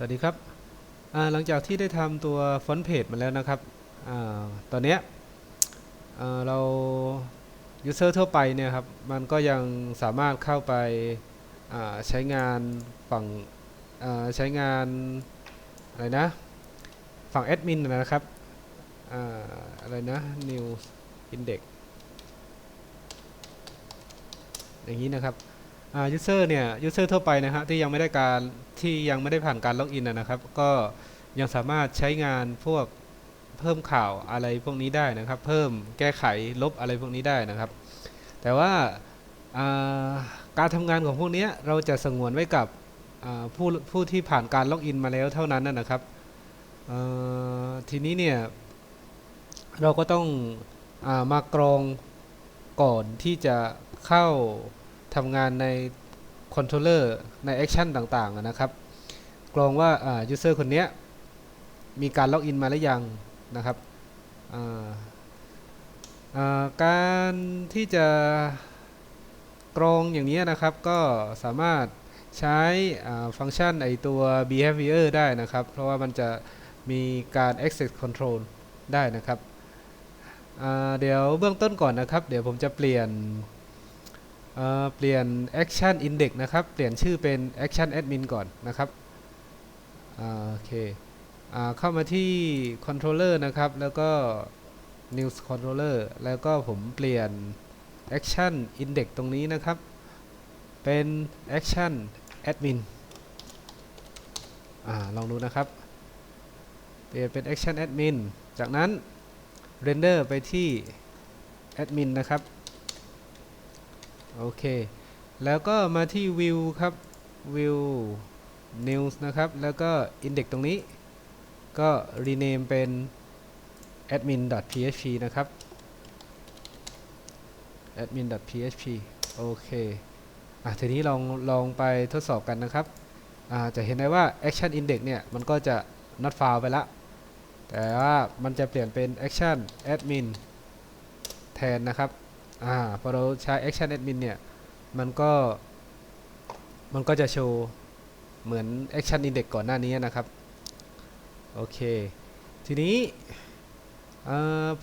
สวัสดีครับหลังจากที่ได้ทำตัวฟอนต์เพจมาแล้วนะครับอตอนนี้เรายูเซอร์ทั่วไปเนี่ยครับ มันก็ยังสามารถเข้าไปใช้งานฝั่งใช้งานอะไรนะ ฝั่งแอดมินนะครับออะไรนะ new index อย่างนี้นะครับ อ่า user เนี่ย user ทั่วไปนะฮะที่ยังไม่ได้การที่ยังไม่ได้ผ่านการล็อกอินนะครับ ก็ยังสามารถใช้งานพวกเพิ่มข่าวอะไรพวกนี้ได้นะครับ เพิ่มแก้ไขลบอะไรพวกนี้ได้นะครับ แต่ว่าการทำงานของพวกนี้เราจะสงวนไว้กับผู้ผู้ที่ผ่านการล็อกอินมาแล้วเท่านั้นนะครับทีนี้เนี่ยเราก็ต้องอามากรองก่อนที่จะเข้า ทำงานในคอนโทรลเลอร์ในแอคชั่นต่างๆนะครับกรองว่าอ่า user คนนี้มีการล็อกอินมาหรือยังนะครับการที่จะกรองอย่างนี้นะครับก็สามารถใช้ฟังก์ชันไอตัว behavior ได้นะครับ เพราะว่ามันจะมีการ access control ได้นะครับ เดี๋ยวเบื้องต้นก่อนนะครับ เดี๋ยวผมจะเปลี่ยน เเปลี่ยน action index นะครับ เปลี่ยนชื่อเป็น action admin ก่อนนะครับโอเคเข้ามาที่ controller นะครับ แล้วก็ news controller แล้วก็ผมเปลี่ยน action index ตรงนี้นะครับ เป็น action admin อลองดูนะครับ เปลี่ยนเป็น action admin จากนั้น render ไปที่ admin นะครับ โอเค แล้วก็มาที่ view ครับ view news นะครับ แล้วก็ index ตรงนี้ ก็ rename เป็น admin.php นะครับ admin.php โอเคอะทีนี้ลองลองไปทดสอบกันนะครับอ่าจะเห็นได้ว่า action index เนี่ย มันก็จะ not found ไปละ แต่ว่ามันจะเปลี่ยนเป็น action admin แทนนะครับ อ่าพอเราใช้ action admin เนี่ย มันก็ มันก็จะโชว์เหมือน action index ก่อนหน้านี้นะครับ โอเค ทีนี้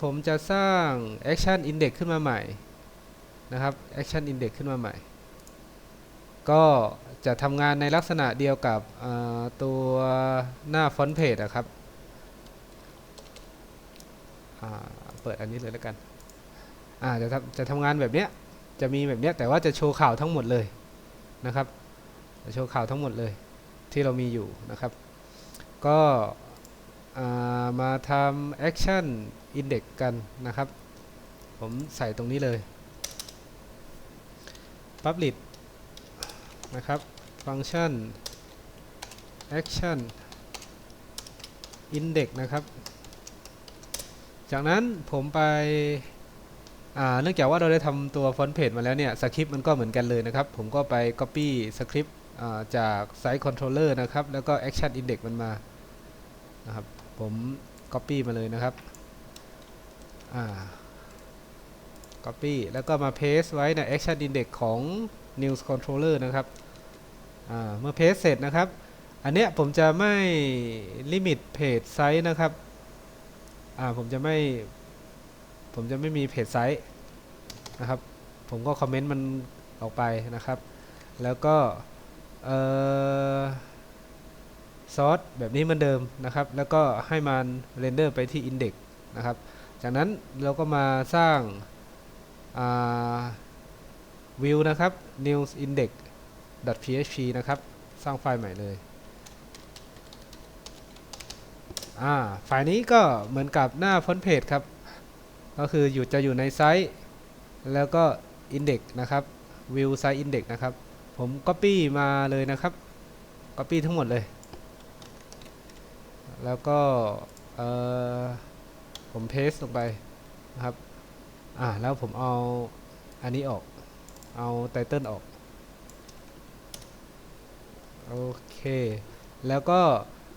ผมจะสร้าง action index ขึ้นมาใหม่นะครับ action index ขึ้นมาใหม่ ก็จะทำงานในลักษณะเดียวกับตัวหน้า front page อะครับเปิดอันนี้เลยแล้วกัน อ่าจะทำจะทำงานแบบเนี้ยจะมีแบบเนี้ยแต่ว่าจะโชว์ข่าวทั้งหมดเลยนะครับจะโชว์ข่าวทั้งหมดเลยที่เรามีอยู่นะครับ ก็มาทำ action index กันนะครับ ผมใส่ตรงนี้เลย public นะครับ function action index นะครับ จากนั้นผมไป เนื่องจากว่าเราได้ทำตัวฟอนต์เพจมาแล้วเนี่ยสคริปต์มันก็เหมือนกันเลยนะครับ ผมก็ไป Copy สคริปต์จาก Site Controller นะครับ แล้วก็ Action Index มันมานะครับผม Copy มาเลยนะครับอ่า Copy แล้วก็มา Paste ไว้ใน Action Index ของ News Controller นะครับเมื่อ Paste เสร็จนะครับ อันเนี้ยผมจะไม่ Limit Page Size นะครับอ่าผมจะไม่ ผมจะไม่มีเพจไซต์นะครับ ผมก็คอมเมนต์มันออกไปนะครับ แล้วก็ซอสแบบนี้เหมือนเดิมนะครับ แล้วก็ให้มันเรนเดอร์ไปที่ Index นะครับ จากนั้นเราก็มาสร้างวิวนะครับ news index php นะครับ สร้างไฟล์ใหม่เลยอ่าไฟล์นี้ก็เหมือนกับหน้าฟอนต์เพจครับ ก็คืออยู่จะอยู่ในไซต์แล้วก็ Index นะครับ View Site Index นะครับ ผม Copy มาเลยนะครับ Copy ทั้งหมดเลย แล้วก็เออผม Paste ลงไปนะครับอ่าแล้วผมเอาอันนี้ออก เอาไตเติลออก โอเค แล้วก็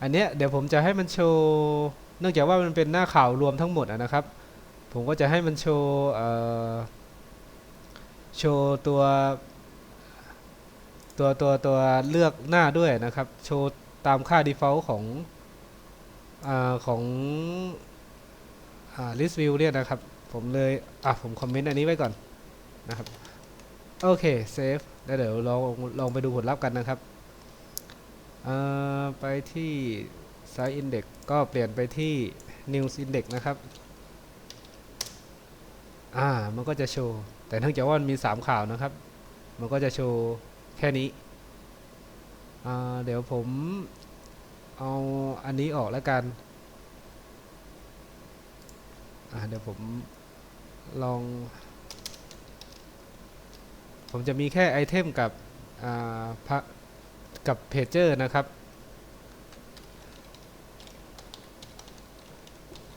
อันเนี้ยเดี๋ยวผมจะให้มันโชว์ เนื่องจากว่ามันเป็นหน้าข่าวรวมทั้งหมดะนะครับ ผมก็จะให้มันโชว์โชว์ตัวตัวตัวตัวเลือกหน้าด้วยนะครับ โชว์ตามค่า default ของอของอ list view เนี่ยนะครับ ผมเลยอะผมคอมเมนต์อันนี้ไว้ก่อนนะครับ โอเคเซฟแล้วเดี๋ยวลองลองไปดูผลลัพธ์กันนะครับไปที่ size index ก็เปลี่ยนไปที่ news index นะครับ อ่ามันก็จะโชว์ แต่เนื่องจากว่ามันมี 3 ข่าวนะครับ มันก็จะโชว์แค่นี้อ่าเดี๋ยวผมเอาอันนี้ออกแล้วกันอ่าเดี๋ยวผมลอง ผมจะมีแค่ไอเทมกับอ่าพะกับเพจเจอร์นะครับ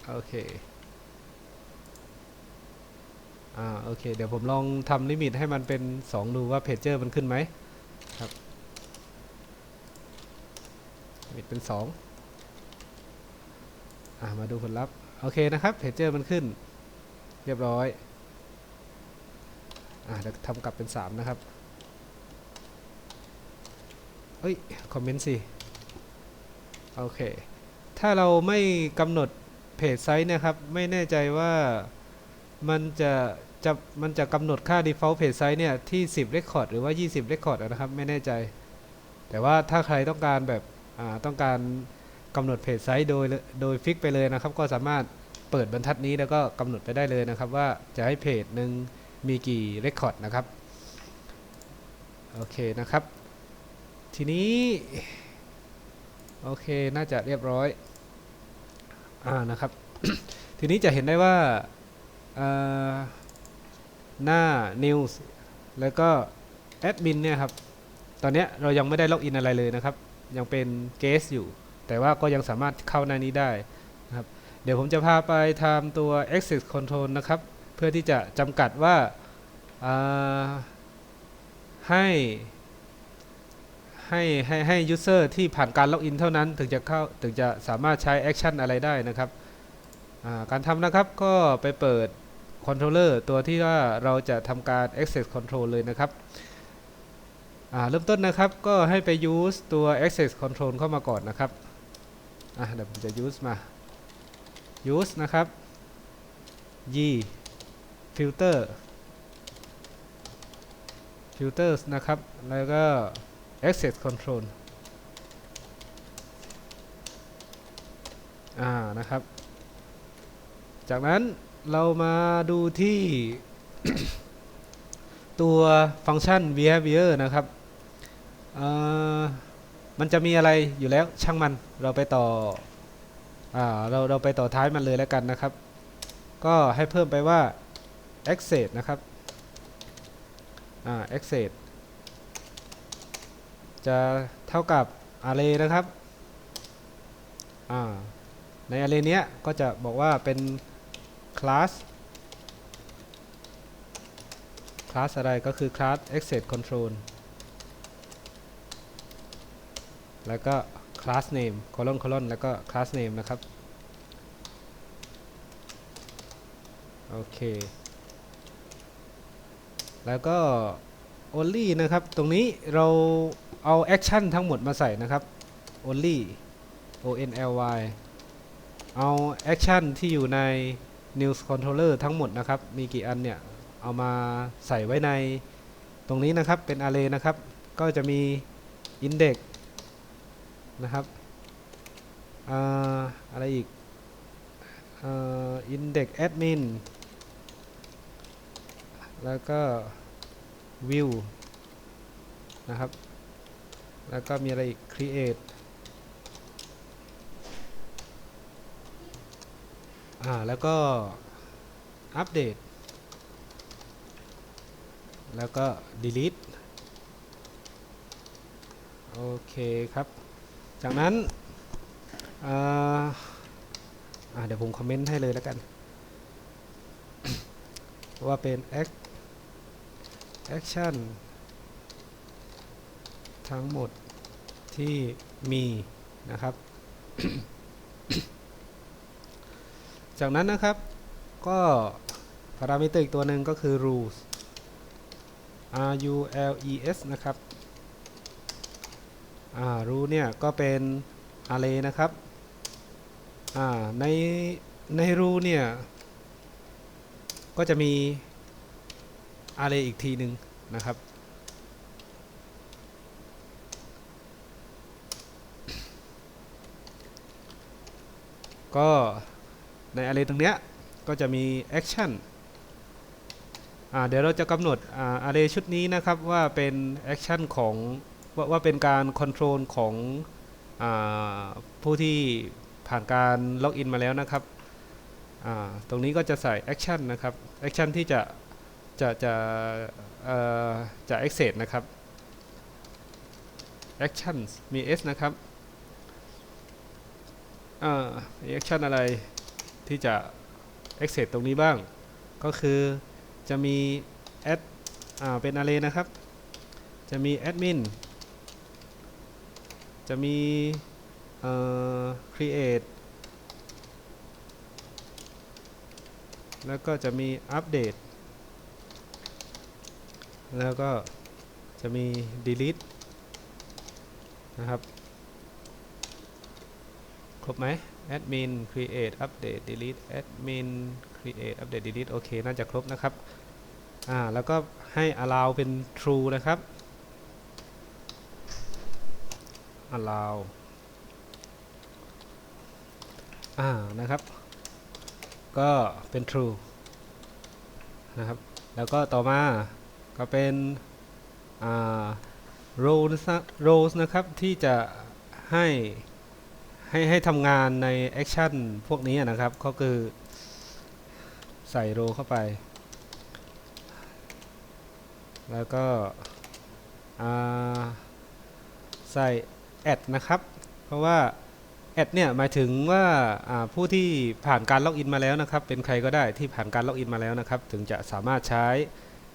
โอเค อ่าโอเค เดี๋ยวผมลองทำลิมิตให้มันเป็น 2 ดูว่าเพจเจอร์มันขึ้นไหมครับลิมิตเป็น 2 อ่ามาดูผลลัพธ์ โอเคนะครับเพจเจอร์มันขึ้น เรียบร้อย อ่าเดี๋ยวทำกลับเป็น 3 นะครับเอ้ย คอมเมนต์สิ โอเค ถ้าเราไม่กำหนดเพจไซส์นะครับ ไม่แน่ใจว่า มันจะจะมันจะกำหนดค่า default page size เนี่ย ที่ 10 record หรือว่า 20 record อะนะครับ ไม่แน่ใจ แต่ว่าถ้าใครต้องการแบบต้องการกำหนดเพจไซส์โดยโดยฟิกไปเลยนะครับ ก็สามารถเปิดบรรทัดนี้แล้วก็กำหนดไปได้เลยนะครับ ว่าจะให้เพจหนึ่งมีกี่เรคคอร์ดนะครับ โอเคนะครับ ทีนี้ โอเค น่าจะเรียบร้อย อ่านะครับ ทีนี้จะเห็นได้ว่า หน้า News แล้วก็แอดมินเนี่ยครับ ตอนนี้เรายังไม่ได้ล็อกอินอะไรเลยนะครับ ยังเป็นเกสอยู่ แต่ว่าก็ยังสามารถเข้าหน้านี้ได้นะครับ เดี๋ยวผมจะพาไปทำตัว access control นะครับ เพื่อที่จะจำกัดว่าให้ให้ให้ให้ user ที่ผ่านการล็อกอินเท่านั้นถึงจะเข้าถึงจะสามารถใช้ action อะไรได้นะครับาการทำนะครับก็ไปเปิด controller ตัวที่ว่าเราจะทำการ access control เลยนะครับเริ่มต้นนะครับก็ให้ไป use ตัว access control เข้ามาก่อนนะครับเดี๋ยวผมจะ use มา use นะครับ y filter filters นะครับ แล้วก็ access control อ่านะครับ จากนั้น เรามาดูที่ ตัวฟังก์ชัน behavior นะครับ มันจะมีอะไรอยู่แล้วช่างมันเราไปต่ออ่าเราเราไปต่อท้ายมันเลยแล้วกันนะครับ ก็ให้เพิ่มไปว่า access นะครับอ่า access จะเท่ากับ array นะครับอ่าใน array เนี้ยก็จะบอกว่าเป็น คลาสคลาสอะไรก็คือคลาส access control แล้วก็คลาส name colon colon แล้วก็คลาส name นะครับ โอเค แล้วก็ only นะครับ ตรงนี้เราเอา action ทั้งหมดมาใส่นะครับ only o n l y เอา action ที่อยู่ใน news controller ทั้งหมดนะครับ มีกี่อันเนี่ย เอามาใส่ไว้ในตรงนี้นะครับ เป็น array นะครับ ก็จะมี index นะครับอ่าอะไรอีกอ่า index admin แล้วก็ view นะครับ แล้วก็มีอะไรอีก create อ่าแล้วก็ update แล้วก็ delete โอเคครับ จากนั้นอ่าอาเดี๋ยวผมคอมเมนต์ให้เลยแล้วกัน ว่าเป็น action ทั้งหมดที่มีนะครับ จากนั้นนะครับ ก็พารามิเตอร์อีกตัวหนึ่งก็คือ rules r u l e s นะครับอ่ารู้เนี่ยก็เป็น array นะครับอ่าในในรูเนี่ยก็จะมี array อีกทีหนึ่งนะครับก็ ใน array ตรงเนี้ยก็จะมี action อ่าเดี๋ยวเราจะกำหนดอ่า array ชุดนี้นะครับว่าเป็น action ของว่าว่าเป็นการ control ของอผู้ที่ผ่านการล็อกอินมาแล้วนะครับ ตรงนี้ก็จะใส่ action นนะครับ action ที่จะจะจะจะ access นะครับ actions มี s นะครับอ่ามี action อะไร ที่จะ access ตรงนี้บ้าง ก็คือจะมี add อ่าเป็น array นะครับ จะมี admin จะมีเอ่อ create แล้วก็จะมี update แล้วก็จะมี delete นะครับ ครบไหม admin create update delete admin create update delete โอเค น่าจะครบนะครับ อ่า แล้วก็ให้ allow เป็น true นะครับ allow อ่า นะครับ ก็เป็น true นะครับ แล้วก็ต่อมาก็เป็น อ่า rows นะ rows นะครับ ที่จะให้ ให้ให้ทำงานใน action พวกนี้นะครับ ก็คือใส่ row เข้าไป แล้วก็ใส่ add นะครับ เพราะว่า add เนี่ยหมายถึงว่าาผู้ที่ผ่านการล็อกอินมาแล้วนะครับ เป็นใครก็ได้ที่ผ่านการล็อกอินมาแล้วนะครับ ถึงจะสามารถใช้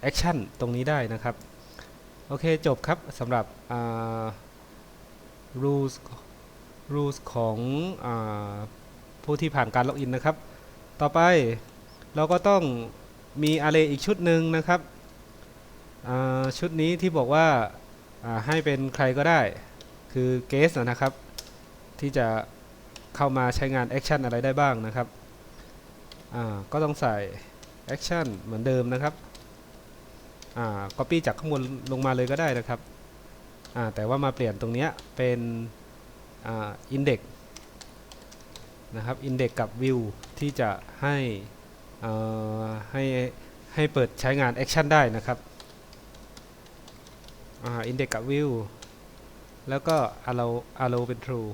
action ตรงนี้ได้นะครับ โอเคจบครับสำหรับ rules rules ของอผู้ที่ผ่านการล็อกอินนะครับ ต่อไปเราก็ต้องมี array อีกชุดหนึ่งนะครับ ชุดนี้ที่บอกว่าาให้เป็นใครก็ได้ คือ guest นะครับ ที่จะเข้ามาใช้งาน action อะไรได้บ้างนะครับก็ต้องใส่ action เหมือนเดิมนะครับอ่า copy จากข้างบนลงมาเลยก็ได้นะครับอ่าแต่ว่ามาเปลี่ยนตรงนี้เป็น อ่า index นะครับ index กับ view ที่จะให้ให้ให้เปิดใช้งาน action ได้นะครับอ่า index กับ view แล้วก็ allow allow เป็น true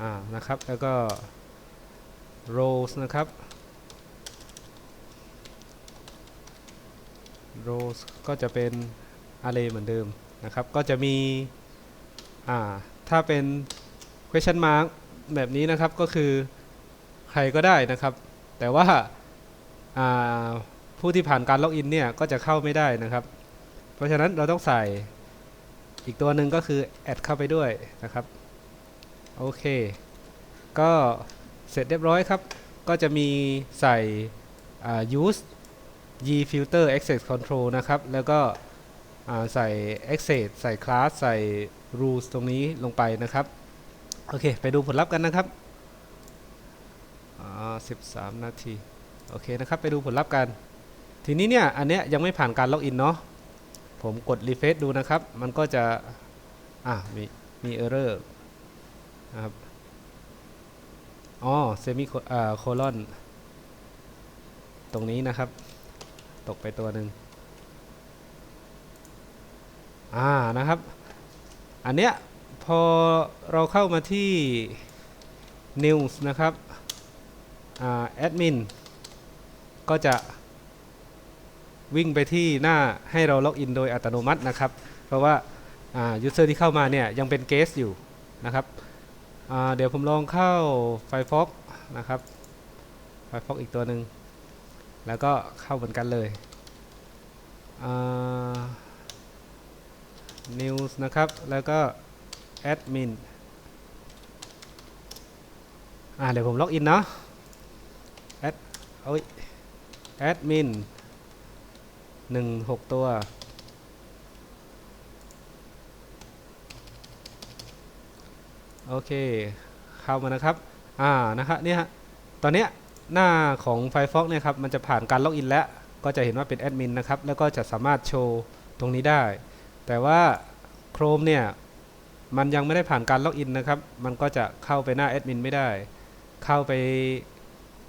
อ่านะครับ แล้วก็ rows นะครับ rows ก็จะเป็น array เหมือนเดิมนะครับ ก็จะมี อ่า ถ้าเป็น question mark แบบนี้นะครับ ก็คือใครก็ได้นะครับ แต่ว่า อ่า ผู้ที่ผ่านการล็อกอินเนี่ย ก็จะเข้าไม่ได้นะครับ เพราะฉะนั้นเราต้องใส่อีกตัวหนึ่งก็คือ add เข้าไปด้วยนะครับ โอเค ก็เสร็จเรียบร้อยครับ ก็จะมีใส่ use y filter access control นะครับ แล้วก็อ่าใส่ access ใส่ class ใส่ rules ตรงนี้ลงไปนะครับ โอเค ไปดูผลลัพธ์กันนะครับอ่า13 นาที โอเคนะครับ ไปดูผลลัพธ์กัน ทีนี้เนี่ย อันเนี้ยยังไม่ผ่านการล็อกอินเนาะ ผมกด refresh ดูนะครับ มันก็จะ อะ มี มี error นะครับ อ๋อ เซมิโคลอน ตรงนี้นะครับ ตกไปตัวหนึ่งอ่านะครับ อันเนี้ยพอเราเข้ามาที่ news นะครับอ่า admin ก็จะวิ่งไปที่หน้าให้เราล็อกอินโดยอัตโนมัตินะครับ เพราะว่าา user ที่เข้ามาเนี่ยยังเป็น guest อยู่นะครับเดี๋ยวผมลองเข้า Firefox นะครับ Firefox อีกตัวหนึ่ง แล้วก็เข้าเหมือนกันเลย News นะครับ แล้วก็ Admin อ่าเดี๋ยวผมล็อกอินเนาะ Ad โอ้ย Admin หนึ่งหกตัว โอเค เข้ามานะครับ อ่า นะครับเนี่ยตอนเนี้ย หน้าของ Firefox เนี่ยครับมันจะผ่านการล็อกอินแล้ว ก็จะเห็นว่าเป็นแอดมินนะครับ แล้วก็จะสามารถโชว์ตรงนี้ได้ แต่ว่า Chrome เนี่ยมันยังไม่ได้ผ่านการล็อกอินนะครับ มันก็จะเข้าไปหน้าแอดมินไม่ได้ เข้าไป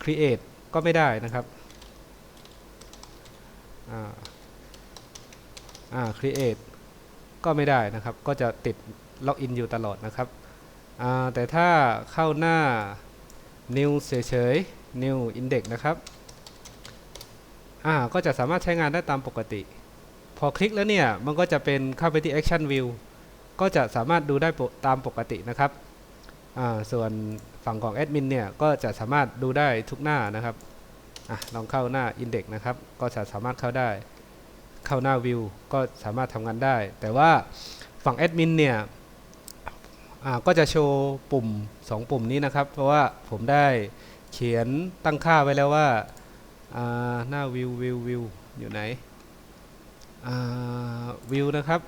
Create ก็ไม่ได้นะครับอ่าอ่า Create ก็ไม่ได้นะครับ ก็จะติดล็อกอินอยู่ตลอดนะครับอ่าแต่ถ้าเข้าหน้า new เฉยๆ new index นะครับอ่าก็จะสามารถใช้งานได้ตามปกติ พอคลิกแล้วเนี่ย มันก็จะเป็นเข้าไปที่ action view ก็จะสามารถดูได้ตามปกตินะครับอ่าส่วนฝั่งของแอดมินเนี่ย ก็จะสามารถดูได้ทุกหน้านะครับอะลองเข้าหน้า index นะครับ ก็จะสามารถเข้าได้ เข้าหน้า view ก็สามารถทำงานได้ แต่ว่าฝั่งแอดมินเนี่ยอ่าก็จะโชว์ปุ่ม 2 ปุ่มนี้นะครับ เพราะว่าผมได้ เขียนตั้งค่าไว้แล้วว่าาหน้า view view view อยู่ไหนอ่า view นะครับ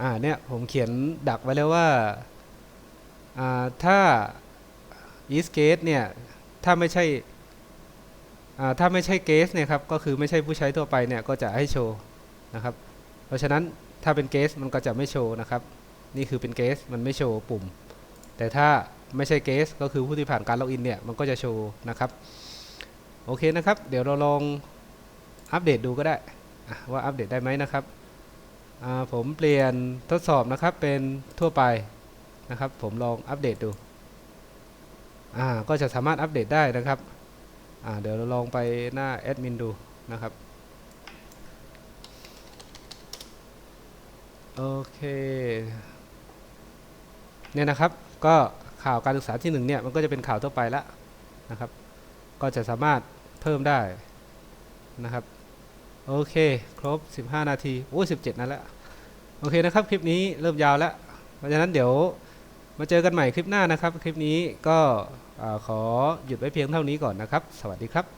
อ่าเนี่ยผมเขียนดักไว้แล้วว่าาถ้า east gate เนี่ย ถ้าไม่ใช่ถ้าไม่ใช่เกสเนี่ยครับ ก็คือไม่ใช่ผู้ใช้ทั่วไปเนี่ย ก็จะให้โชว์นะครับ เพราะฉะนั้นถ้าเป็นเกสมันก็จะไม่โชว์นะครับ นี่คือเป็นเกสมันไม่โชว์ปุ่ม แต่ถ้า ไม่ใช่เกสก็คือผู้ที่ผ่านการล็อกอินเนี่ยมันก็จะโชว์นะครับโอเคนะครับ เดี๋ยวเราลองอัปเดตดูก็ได้ว่าอัปเดตได้ไหมนะครับผมเปลี่ยนทดสอบนะครับเป็นทั่วไปนะครับ ผมลองอัปเดตดูก็จะสามารถอัปเดตได้นะครับเดี๋ยวเราลองไปหน้าแอดมินดูนะครับโอเคเนี่ยนะครับก็ ข่าวการศึกษาที่หนึ่งเนี่ยมันก็จะเป็นข่าวทั่วไปแล้วนะครับ ก็จะสามารถเพิ่มได้นะครับโอเค ครบ 15 นาทีโอ้ย17นั่นแล้วโอเคนะครับ คลิปนี้เริ่มยาวแล้ว เพราะฉะนั้นเดี๋ยวมาเจอกันใหม่คลิปหน้านะครับ คลิปนี้ก็ขอหยุดไว้เพียงเท่านี้ก่อนนะครับ สวัสดีครับ